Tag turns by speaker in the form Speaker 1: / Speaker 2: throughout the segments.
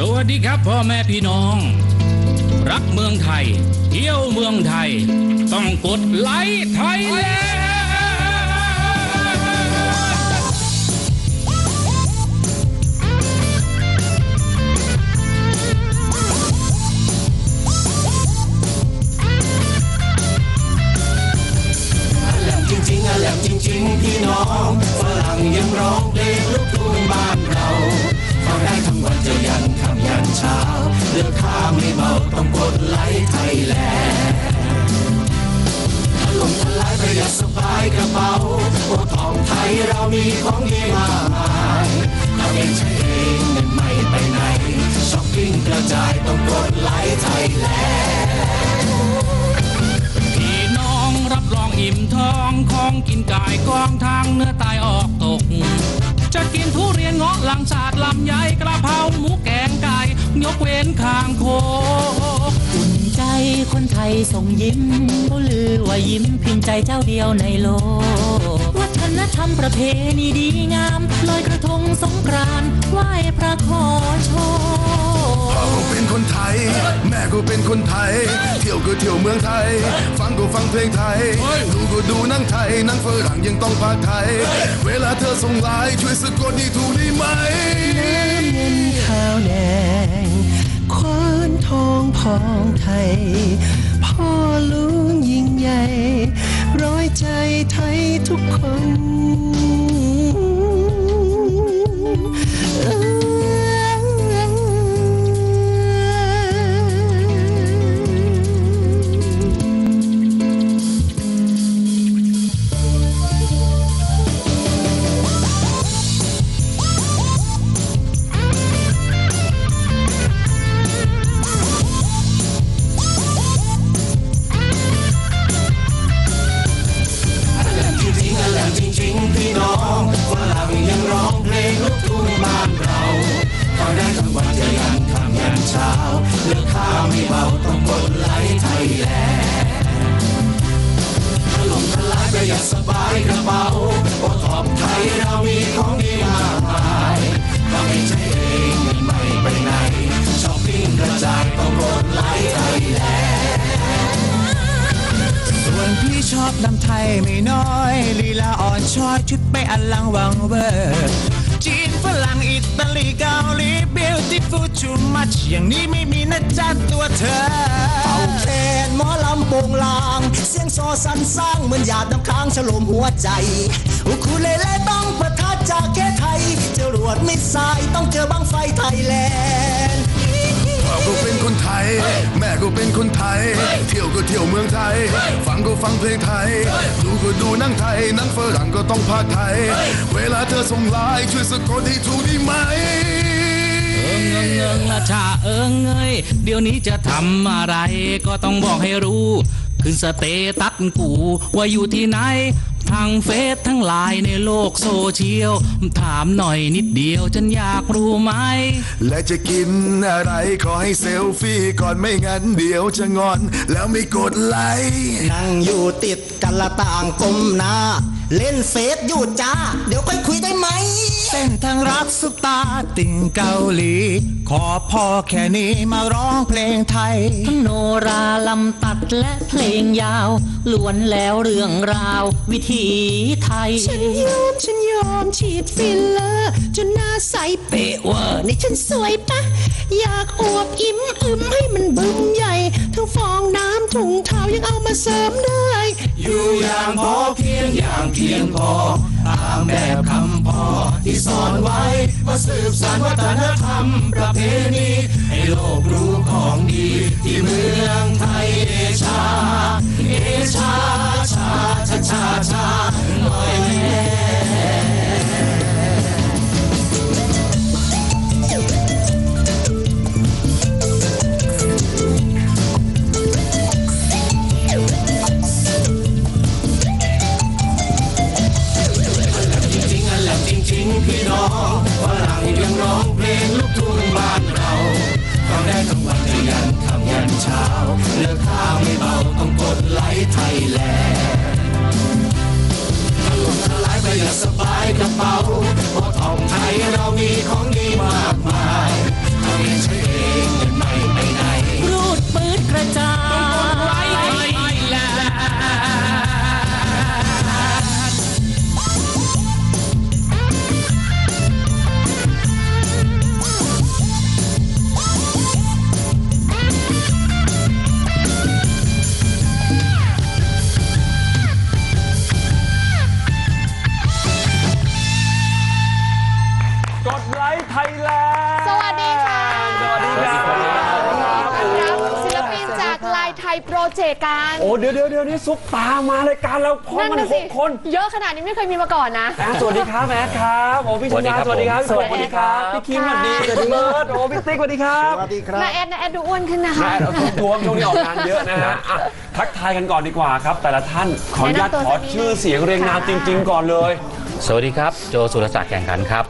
Speaker 1: สวัสดีครับพ่อแม่พี่น้อง รักเมืองไทย เที่ยวเมืองไทย ต้องกดไลค์ไทยแลนด์
Speaker 2: แหลมจริงๆอะแหลมจริง ๆ พี่น้องฝรั่งยังร้องเพลง เช้าเลือกข้ามไม่เมาต้องกดไลค์ไทยแลนด์ถล่มทลายประหยัดสบายกระเป๋าโอทองไทยเรามีของดีมากมายทำเองใช้เองเงินไม่ไปไหนช้อปปิ้งกระจายต้องกดไลค์ไทยแลนด์
Speaker 1: พี่น้องรับรองอิ่มท้องของกินกายกองทางเนื้อตายออกตกจะกินทุเรียนเงาะลังสาดลำไยกระเพราหมูแกงไก่ยก เว้นคางโค
Speaker 3: อุ่นใจคนไทยส่งยิ้มเขาลือว่ายิ้มเพียงใจเจ้าเดียวในโลก วัฒนธรรมประเพณีดีงามลอยกระทงสงกรานต์ไหว้พระขอโชค
Speaker 4: พ่อก็เป็นคนไทย แม่ก็เป็นคนไทย เที่ยวก็เที่ยวเมืองไทย ฟังก็ฟังเพลงไทย ดูก็ดูหนังไทยหนังฝรั่งยังต้องพากไทย เวลาเธอส่งไลน์ช่วยสะกดนี่ถูกได้ไหม
Speaker 5: ทองพองไทย พ่อหลุงยิ่งใหญ่ ร้อยใจไทยทุกคน
Speaker 2: สบายกระเป๋าโอทอปไทยเรามีของดีมากมายถ้าไม่ใช่เองเงินไม่ไปไหนช้อปปิ้งกระจายต้องกดไลค์ไทยแลนด์
Speaker 6: ส่วนพี่ชอบน้ำไทยไม่น้อยลีลาอ่อนช้อยชุดไปอลังวังเวอร์ จีนฝรั่งอิตาลีเกาหลี beautiful too much อย่างนี้ไม่มีนะจ๊ะตัวเธอ
Speaker 5: เป่าแคนหมอลำโปงลาง เสียงโซสันสร้างเหมือนหยาดน้ำค้างฉลมหัวใจอุคูเลเล่ต้องประทัดจากแค่ไทยจรวดมิสไซต้องเจอบังไฟไทยแลนด์
Speaker 4: ก็เป็นคนไทย แม่ก็เป็นคนไทย เที่ยวก็เที่ยวเมืองไทย ฟังก็ฟังเพลงไทย ดูก็ดูหนังไทยหนังฝรั่งก็ต้องพาไทย เวลาเธอส่งไลน์ช่วยสะกดให้ถูกได้ไหม
Speaker 1: เอิงเอิงเอิงละชาเอิงเอ้ยเดี๋ยวนี้จะทำอะไรก็ต้องบอกให้รู้ ขึ้นสเตตัสกูว่าอยู่ที่ไหน ทางเฟซทั้งไลน์ในโลกโซเชียล ถามหน่อยนิดเดียวฉันอยากรู้ไหม
Speaker 4: และจะกินอะไรขอให้เซลฟี่ก่อนไม่งั้นเดี๋ยวจะงอน แล้วไม่กดไลค์
Speaker 5: นั่งอยู่ติดกันละต่างก้มหน้า เล่นเฟซอยู่จ้า เดี๋ยวค่อยคุยได้ไหม
Speaker 6: เส้นทางรักสุปตาติ่งเกาหลี ขอพอแค่นี้มาร้องเพลงไทย
Speaker 3: ทั้งโนราลำตัดและเพลงยาวล้วนแล้วเรื่องราว วิถีไทย
Speaker 5: ฉันยอม ฉันยอมฉีดฟิลเลอร์ จนหน้าใสเป๊ะเวอร์นี่ฉันสวยปะ อยากอวบอิ่มอึมให้มันบึ้มใหญ่ ทั้งฟองน้ำถุงเท้ายังเอามาเสริมได้
Speaker 2: อยู่อย่างพอเพียงอย่างเพียงพอ ตามแบบคำพ่อที่สอนไว้มาสืบสานวัฒนธรรมประเพณีให้โลกรู้ของดีที่เมืองไทยเอชา เอชาชา องเพลงลูกทุ่งบ้านเราฟังได้ทั้งวันยันคำยันเช้าเลือกข้าไม่เบาต้องกดไลค์ไทยแลนด์ถล่มทลายไปอย่าสบายกระเป๋าเพราะทองไทยเรามีของดีมากมายทำเองใช้เองเงิน
Speaker 7: ไม่ไปไห
Speaker 2: น
Speaker 3: รูดป
Speaker 8: ืน
Speaker 3: กระ
Speaker 8: จา
Speaker 1: ย
Speaker 7: ทยแลนด์
Speaker 9: สวัสดีค่ะ
Speaker 7: สวัสดีครับ
Speaker 9: ต้อนรับศิลปินจากลายไทยโปรเจกต์กัน
Speaker 7: โอ้เดี๋ยวเดี๋ยวเดี๋ยวนี่ซุปตามารายการเราพร้อม
Speaker 9: นั่น
Speaker 7: มัน
Speaker 9: น่ะ
Speaker 7: ห
Speaker 9: สิ
Speaker 7: กคน
Speaker 9: เยอะขนาดนี้ไม่เคยมีมาก่อนนะ
Speaker 7: แอดสวัสดีครับแอดครับโอ้พี่ชัญญาสวัสดีครับ
Speaker 9: สวัสดีครับ
Speaker 7: พี่คิมสวัสดีพี่เบิร์ดโอ้พี่ติ๊กสวัสดีครับ
Speaker 9: น้าแอดน้าแอดดูอ้วนขึ้นนะคะ
Speaker 7: แอดเอาทุกตัวช่วงนี้ออกงานเยอะนะฮะอะทักทายกันก่อนดีกว่าครับ แต่ละท่านขออนุญาต
Speaker 9: แนะนำตัว
Speaker 7: ขอ
Speaker 9: สักนิด
Speaker 7: ชื่อเสียงเรียงนามจริง ๆ ก่อนเลย
Speaker 1: สวัสดีครับ โจสุรศักดิ์แข่งขันครับ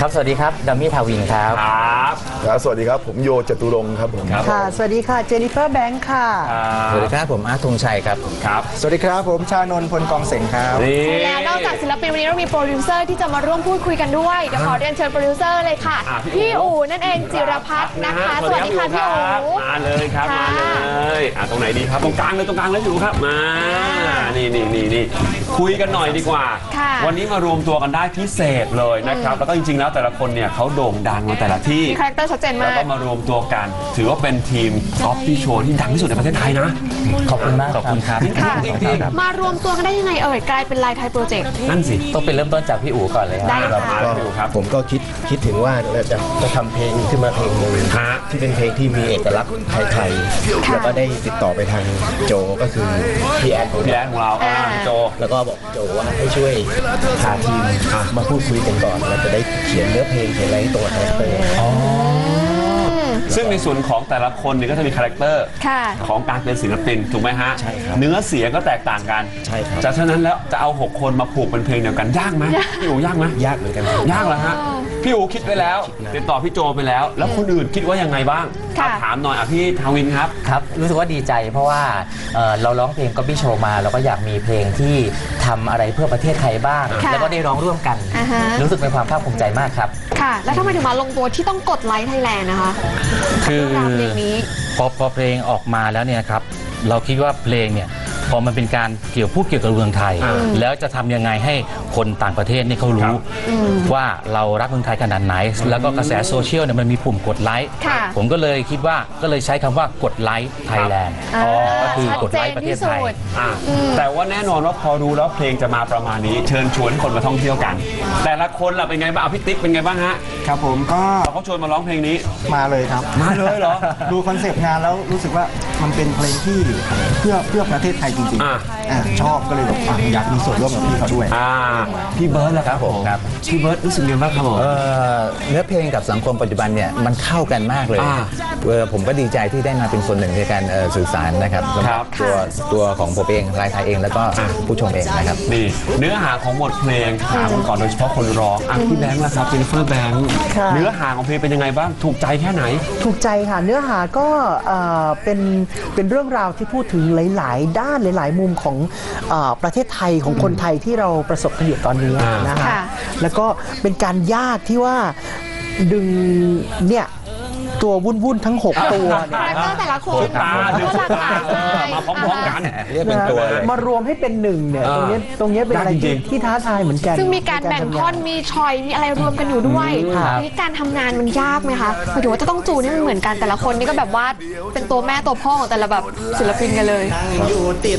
Speaker 3: ครับ สวัสดีครับดัมมี่ทาวินครับ
Speaker 7: ครับ
Speaker 4: ครับสวัสดีครับ ผมโยจตุรงค์ครับผม
Speaker 7: ครับ
Speaker 5: ค่ะ สวัสดีค่ะ เจนิเฟอร์แบงค์ค่ะ
Speaker 3: สวัสดีครับ ผมอาร์ตธงชัยครับ
Speaker 7: ครับ
Speaker 6: สวัสดีครับ ผมชานนท์พลกองเสงครับ
Speaker 7: นี่
Speaker 9: แล้วนอกจากศิลปินวันนี้เรามีโปรดิวเซอร์ที่จะมาร่วมพูดคุยกันด้วยเดี๋ยวขอเรียนเชิญโปรดิวเซอร์เลยค่ะ
Speaker 7: อะพี่
Speaker 9: พี่
Speaker 7: อู๋
Speaker 9: อู๋นั่นเองจิรพัฒน์นะคะ สวัสดีค่ะพี่อู๋
Speaker 7: มาเลยครับ
Speaker 9: ค่ะ
Speaker 7: มาเลยอะตรงไหนดีครับตรงกลางเลยตรงกลางเลยพี่อู๋ครับมา นี่นี่นี่นี่คุยกันหน่อยดีกว่า
Speaker 9: ค่ะ
Speaker 7: วันนี้มารวมตัวกันได้พิเศษเลยนะครับ แล้วก็จริงๆแล้วแต่ละคนเนี่ยเขาโด่งดังมาแต่ละที่
Speaker 9: มีคาแรคเตอร์ชัดเจน
Speaker 7: แล้ว
Speaker 9: มาก
Speaker 7: ก็มารวมตัวกัน ถือว่าเป็นทีมท็อปปี้โชว์ที่ดังที่สุดในประเทศไทยนะ
Speaker 3: ขอบคุณมาก
Speaker 1: ขอบคุณครับ
Speaker 9: ค่ะ
Speaker 7: จริง
Speaker 9: มารวมตัวกันได้ยังไงเอ่ย กลายเป็นลายไทยโปรเจกต์
Speaker 7: ๆนั่นสิ
Speaker 3: ต้องเป็นเริ่มต้นจากพี่อู๋ก่อนเลยครับ
Speaker 9: ได้ค่ะ
Speaker 7: มาพี่อู๋ครับ
Speaker 10: ผมก็คิด คิดถึงว่าเราจะจะทำเพลงขึ้นมาเพลงหนึ่ง
Speaker 7: ฮะ
Speaker 10: ที่เป็นเพลงที่มีเอกลักษณ์ไทยๆแล้วก็ได้ติดต่อไปทางโจก็คือพี่แอนของ
Speaker 7: พี่แอ
Speaker 10: เรา
Speaker 7: นของเราอ่าโจ
Speaker 10: แล้วก็บอกโจว่าให้ช่วยพาทีมมาพูดคุยกันก่อนเราจะได้เขียนเนื้อเพลงเขียนอะไรให้ตรงกับคาแรคเตอร์
Speaker 7: ซึ่งในส่วนของแต่ละคนเนี่ยก็จะมีคาแรคเตอร์
Speaker 9: ค่ะ
Speaker 7: ของการเป็นศิลปินถูกไหมฮะ
Speaker 10: ใช่ครับ
Speaker 7: เนื้อเสียงก็แตกต่างกัน
Speaker 10: ใช่ครับ
Speaker 7: จากฉะนั้นแล้วจะเอา 6 คนมาผูกเป็นเพลงเดียวกันยากไหมพี่อู๋ยากไหม
Speaker 10: ยากเหมือนกันครับ
Speaker 7: ยากเหรอฮะ พี่อู๋คิดไว้แล้วติดต่อพี่โจไปแล้ว แล้วคนอื่นคิดว่ายังไงบ้าง
Speaker 9: ค่ะ
Speaker 7: อะถามหน่อยอะพี่ทาวินครับ
Speaker 3: ครับ รู้สึกว่าดีใจเพราะว่าเอ่อเราร้องเพลงก็บี้โชว์มา เราก็อยากมีเพลงที่ทำอะไรเพื่อประเทศไทยบ้าง
Speaker 9: ค่ะ
Speaker 3: แล้วก็ได้ร้องร่วมกัน
Speaker 9: อ่าฮะ
Speaker 3: รู้สึกเป็นความภาคภูมิใจมากครับ
Speaker 9: ค่ะ แล้วทำไมถึงมาลงตัวที่ต้องกดไลค์ไทยแลนด์นะคะ
Speaker 1: คือ
Speaker 9: เรื่องราวเพลงนี้
Speaker 1: พอพอเพลงออกมาแล้วเนี่ยนะครับ เราคิดว่าเพลงเนี่ย พอมันเป็นการเกี่ยวพูดเกี่ยวกับเมืองไทย แล้วจะทำยังไงให้คนต่างประเทศนี่เขารู้ ว่าเรารักเมืองไทยขนาดไหน แล้วก็กระแสโซเชียลเนี่ยมันมีปุ่มกดไลค์
Speaker 9: ค่ะ
Speaker 1: ผมก็เลยคิดว่าก็เลยใช้คำว่ากดไลค์ไทยแลนด์
Speaker 9: อ่า
Speaker 1: ก็คือกด
Speaker 9: ชั
Speaker 1: ไล
Speaker 9: ด
Speaker 1: ค์
Speaker 9: เจน
Speaker 1: ประเท
Speaker 9: ที่
Speaker 1: ศ
Speaker 9: สุ
Speaker 1: ไทย
Speaker 9: ด
Speaker 7: อะแต่ว่าแน่นอนว่าพอรู้แล้วเพลงจะมาประมาณนี้ เชิญชวนให้คนมาท่องเที่ยวกัน แต่ละคนล่ะเป็นไงบ้างเอาพี่ติ๊กเป็นไงบ้างฮะ
Speaker 6: ครับผมก็
Speaker 7: พอเขาชวนมาร้องเพลงนี้
Speaker 6: มาเลยครับ
Speaker 7: มาเลยเหรอ
Speaker 6: ดูคอนเซปต์งานแล้วรู้สึกว่ามันเป็นเพลงที่เพื่อเพื่อประเทศไทยจริง
Speaker 7: อ่า
Speaker 6: ๆอ่าชอบก็เลยแบบอะอยากมีส่วนร่วมกับพี่เขาด้วย
Speaker 7: อ่าพี่เบิร์ดล่ะครับผม
Speaker 10: ครับ
Speaker 7: พี่เบิร์ดรู้สึกยังไงบ้างครับผม
Speaker 11: เอ่อเนื้อเพลงกับสังคมปัจจุบันเนี่ยมันเข้ากันมากเลย
Speaker 7: อ่า
Speaker 11: เอ่อผมก็ดีใจที่ได้มาเป็นส่วนหนึ่งในการเอ่อสื่อสารนะครับสำห
Speaker 7: ครั
Speaker 11: รับบ ตัวตัวของผมเองรายไทยเองแล้วก็ผู้ชมเองนะครับ
Speaker 7: นี่เนื้อหาของบทเพลงถามกันก่อนโดยเฉพาะคนร้องอะพี่แบงค์ล่ะครับเจนนิเฟอร์แบงค์
Speaker 5: ค่ะ
Speaker 7: เนื้อหาของเพลงเป็นยังไงบ้างถูกใจแค่ไหน
Speaker 5: ถูกใจค่ะเนื้อหาก็เอ่อเป็นเป็นเรื่องราวที่พูดถึงหลาย ๆ ด้านหลาย ๆ มุมของเออประเทศไทยของคนไทยที่เราประสบกันอยู่ตอนนี้
Speaker 7: อ่าน
Speaker 5: นะคะ
Speaker 9: ค่ะ
Speaker 5: แล้วก็เป็นการยากที่ว่าดึงเนี่ย ตัววุ่นๆทั้ง 6 ตัวเนี่
Speaker 9: คายแรคเตอร์แต่ละคน
Speaker 7: ตาหนึ่ง
Speaker 9: ก็หลากหลายใช่
Speaker 7: มาพร้อมๆกัน
Speaker 11: เรียกเป็นตัวเลย
Speaker 5: มารวมให้เป็นหนึ่งเนี่ย
Speaker 7: อ่า
Speaker 5: ตรงเนี้ยตรงเนี้ยเป็นอะไร
Speaker 7: ยากจริ
Speaker 5: ที่
Speaker 7: งๆ
Speaker 5: ที่ท้าทายเหมือนกัน
Speaker 9: ซึ่งมีการแบ่ง
Speaker 5: ใทำ
Speaker 9: ท่อนมีชอยมีอะไรรวมกันอยู่ด้วย
Speaker 5: ครับ
Speaker 9: นี่การทำงานมันยากไหมคะหมายถึงว่าจะต้องจูนให้มันเหมือนกันแต่ละคนนี่ก็แบบว่าเป็นตัวแม่ตัวพ่อของแต่ละแบบศิลปินกันเลย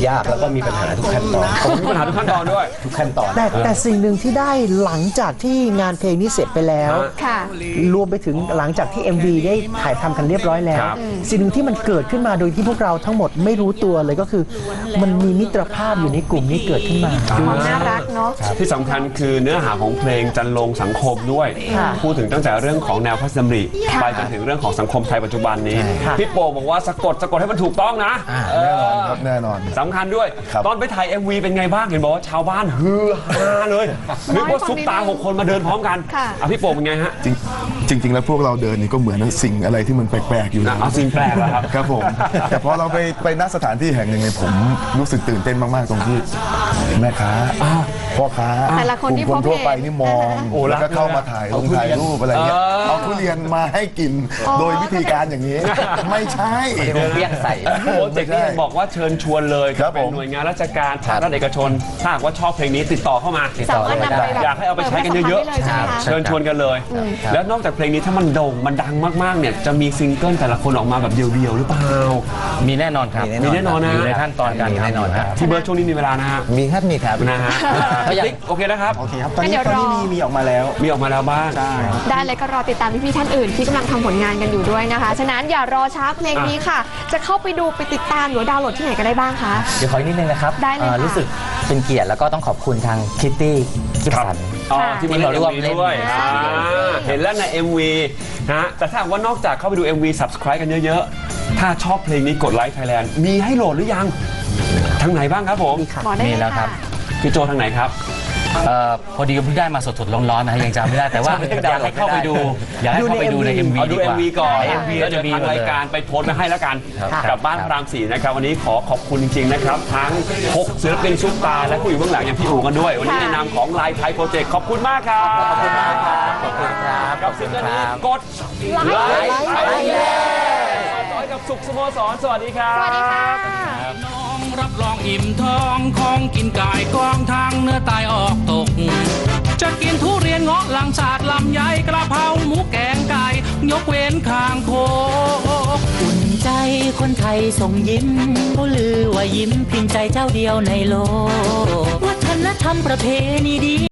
Speaker 10: ยากแล้วก็มีปัญหาทุกขั้นตอน
Speaker 7: ผมมีปัญหาทุกขั้นตอนด้วย
Speaker 10: ทุกขั้นตอน
Speaker 5: แต่แต่สิ่งหนึ่งที่ได้หลังจากที่งานเพลงนี้เสร็จไปแล้ว
Speaker 9: ค่ะ
Speaker 5: รวมไปถึงหลังจากที่ MV ได้ถ่ายทำกันเรียบร้อยแล้ว
Speaker 7: ครับ
Speaker 5: สิ่งหนึ่งที่มันเกิดขึ้นมาโดยที่พวกเราทั้งหมดไม่รู้ตัวเลยก็คือ มันมีมิตรภาพอยู่ในกลุ่มนี้เกิดขึ้นมา
Speaker 9: ความน่ารักเนาะ
Speaker 7: ที่สำคัญคือเนื้อหาของเพลงจันลงสังคมด้วย
Speaker 5: ค่ะ
Speaker 7: พูดถึงตั้งแต่เรื่องของแนวพระราชดำริ
Speaker 9: ค่ะ
Speaker 7: ไปจนถึงเรื่องของสังคมไทยปัจจุบันนี้
Speaker 5: ค่ะ
Speaker 7: พี่โปบอกว่าสะกดสะกดให้มันถูกต้องนะเออ
Speaker 4: ครับแน่นอน
Speaker 7: สำคัญด้วย
Speaker 4: ครับ
Speaker 7: ตอนไปถ่าย MV เป็นไงบ้าง เห็นบอกว่าชาวบ้านฮือฮาเลยนึกว่าซุปตาหกคนมาเดินพร้อมกัน
Speaker 9: ค่ะ
Speaker 7: อะพี่โปเป็นไงฮะ
Speaker 4: จริงจริง ๆ แล้วพวกเราเดินนี่ก็เหมือนสิ่งอะไรที่มันแปลกๆอยู่
Speaker 7: อะเอาสิ่งแปลกเหรอครับ
Speaker 4: ครับผม แต่พอเราไปไปณสถานที่แห่งหนึ่งเนี่ยผมรู้สึกตื่นเต้นมากๆตรงที่แม่ค้า พ่อค้า
Speaker 9: แต่ละคนที่
Speaker 4: กลุ่ม
Speaker 9: พบ
Speaker 4: ทั่วไป
Speaker 9: เห็น
Speaker 4: นี่มอง
Speaker 7: โอ้
Speaker 4: แล้วก็
Speaker 7: รักเลย
Speaker 4: เข้ามาถ่ายลงถ่ายรูปอะไรเงี้ย
Speaker 7: เออ
Speaker 4: เอาทุเรียนมาให้กินโดยวิธีการอย่างนี้ ไม่ใช่
Speaker 3: เดี๋ยวผมเรียกใส่
Speaker 7: โปรเจกต์นี้ยังบอกว่าเชิญชวนเลย
Speaker 4: ครับ
Speaker 7: เป็น
Speaker 4: ผม
Speaker 7: หน่วยงานราชการภาครัฐเอกชนถ้าหากว่าชอบเพลงนี้ติดต่อเข้ามา
Speaker 9: สามารถนำไปแบบ
Speaker 7: อยากให้เอาไปใช้กันเยอะ
Speaker 9: ปิดประสบการณ์ได้เลยใช่ไหมคะ
Speaker 7: ๆเชิญชวนกันเลย แล้วนอกจากเพลงนี้ถ้ามันโด่งมันดังมากๆเนี่ยจะมีซิงเกิลแต่ละคนออกมาแบบเดียวๆหรือเปล่า
Speaker 1: มีแน่นอนครับ
Speaker 7: มีแน่นอนนะ
Speaker 1: อยู่ในขั้นตอนการ
Speaker 11: มีแน่นอนครับ
Speaker 7: ที่เบิร์ดช่วงนี้มีเวลานะฮะ
Speaker 11: มีครับมีครับ
Speaker 7: นะฮะพี่ติ๊กโอเคนะครับ
Speaker 10: โอเคครับ ตอนนี้
Speaker 9: งั้นเดี๋ยว
Speaker 10: ตอนนี้
Speaker 9: รอ
Speaker 10: มีมีออกมาแล้ว
Speaker 7: มีออกมาแล้วบ้าง
Speaker 10: ใช่
Speaker 9: ได้เลยก็รอติดตามพี่ๆท่านอื่นที่กำลังทำผลงานกันอยู่ด้วยนะคะ ฉะนั้นอย่ารอช้าเพลงนี้ค่ะ จะเข้าไปดูไปติดตามหรือว่าดาวน์โหลดที่ไหนก็ได้บ้างคะ
Speaker 12: เดี๋ยวขออีกนิดนึงนะครับ
Speaker 9: ได้เลย
Speaker 12: อ่า
Speaker 9: ค่ะ
Speaker 12: รู้สึกเป็นเกียรติแล้วก็ต้องขอบคุณทางคิตตี้กิฟสัน
Speaker 7: อ๋อ
Speaker 9: ค่ะ
Speaker 7: ที่มาเล่น
Speaker 12: ที่เราร่วม
Speaker 7: MV
Speaker 12: เล่น
Speaker 7: ด้วย
Speaker 9: ใช่
Speaker 7: อ่าเห็นแล้วใน MV นะฮะแต่ถ้าหากว่านอกจากเข้าไปดู MV subscribe กันเยอะๆ ถ้าชอบเพลงนี้กดไลค์ไทยแลนด์มีให้โหลดหรือยังทางไหนบ้างครับผม
Speaker 9: บอกได้
Speaker 12: มี
Speaker 9: เลย
Speaker 12: แล้วครั
Speaker 9: ค่ะ
Speaker 12: บ
Speaker 7: พี่โจทางไหนครับ
Speaker 12: เอ่อพอดีก็เพิ่งได้มาสดๆร้อนๆนะฮะยังจำไม่ได้แต่ว่าอยากให้เข้าไปดูอยากให้เข้าไปดูใน MV
Speaker 7: เอาดู
Speaker 12: ดีกว่า
Speaker 7: MV ก่อน
Speaker 12: ใน MV
Speaker 7: แล้ว
Speaker 12: ก็
Speaker 7: เดี๋
Speaker 12: จะ
Speaker 7: ยว
Speaker 12: มี
Speaker 7: ทาง
Speaker 12: หมด
Speaker 7: ราย
Speaker 12: เลย
Speaker 7: การไปโพสต์มาให้แล้วกัน
Speaker 12: ครับ
Speaker 7: กับบ้าน
Speaker 12: ครับ
Speaker 7: พระรามสี่นะครับ วันนี้ขอขอบคุณจริง ๆ นะครับ ทั้ง6ศิลปินซุปตาและผู้อยู่เบื้องหลังอย่างพี่อู๋กันด้วย วันนี้ในนามของไลน์ไทยโปรเจกต์ขอบคุณมากครับ
Speaker 12: ขอบคุณมากครับ ขอบคุณครับ
Speaker 7: กับซิงเกิลนี้กด
Speaker 9: ไล
Speaker 7: ไล
Speaker 9: ค์
Speaker 7: ค์ไทยแลนด์ต่อย กับสุขสโมสร สวัสดีครับ
Speaker 9: สวัสดีค่ะ
Speaker 1: น้องรับรองอิ่มท้องของกินกายกองทางเนื้อตายออกตก จะกินทุเรียนเงาะลังสาดลำไยกระเพราหมูแกงไก่ยกเว้นคางโคก
Speaker 3: อุ่นใจคนไทยส่งยิ้มเขาลือว่ายิ้มเพียงใจเจ้าเดียวในโลกวัฒนธรรมประเพณีดี